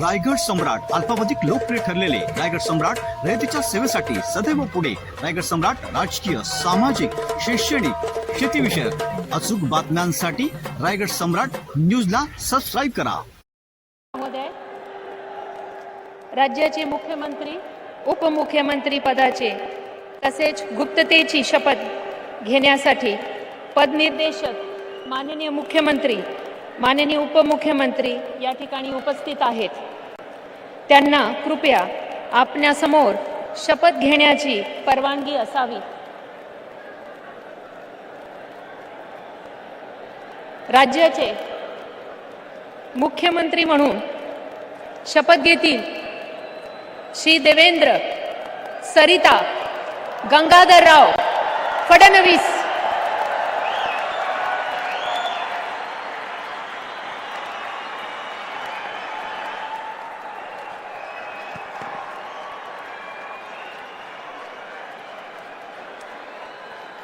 रायगड सम्राट अल्पावधिक लोकप्रिय ठरलेले रायगड सम्राट रयतेच्या सेवेसाठी सदैव पुढे. रायगड सम्राट राजकीय सामाजिक शैक्षणिक शेतीविषयक अचूक बातम्यांसाठी रायगड सम्राट न्यूजला सबस्क्राईब करा. राज्याचे मुख्यमंत्री उपमुख्यमंत्री पदाचे तसेच गुप्ततेची शपथ घेण्यासाठी पदनिर्देशक माननीय मुख्यमंत्री माननीय उपमुख्यमंत्री या ठिकाणी उपस्थित आहेत. त्यांना कृपया आपल्यासमोर शपथ घेण्याची परवानगी असावी. राज्याचे मुख्यमंत्री म्हणून शपथ घेतील श्री देवेंद्र सरिता गंगाधरराव फडणवीस.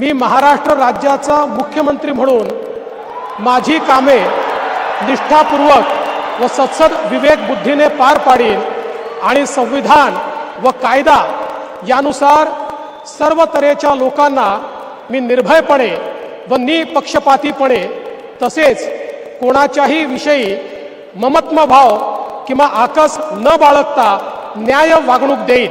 मी महाराष्ट्र राज्याचा मुख्यमंत्री म्हणून माझी कामे निष्ठापूर्वक व सत्सद विवेक बुद्धीने पार पाडीन आणि संविधान व कायदा यानुसार सर्व तऱ्हेच्या लोकांना मी निर्भयपणे व निपक्षपातीपणे तसेच कोणाच्याही विषयी ममत्मभाव किंवा आकस न बाळगता न्याय वागणूक देईन.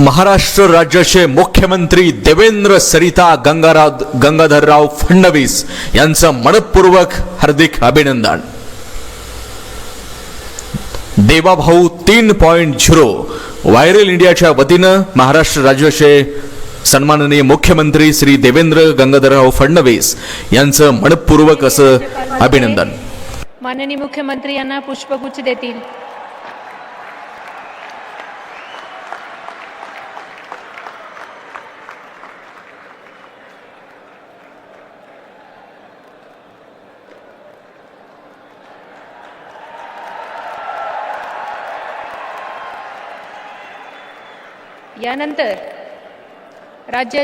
महाराष्ट्र राज्याचे मुख्यमंत्री देवेंद्र सरिता गंगाराव गंगाधरराव फडणवीस यांचं मनपूर्वक हार्दिक अभिनंदन. देवाभाऊ तीन पॉईंट झिरो व्हायरल इंडियाच्या वतीनं महाराष्ट्र राज्याचे सन्माननीय मुख्यमंत्री श्री देवेंद्र गंगाधरराव फडणवीस यांचं मनपूर्वक असं अभिनंदन. माननीय मुख्यमंत्री यांना पुष्पगुच्छ देतील. यानंतर राज्य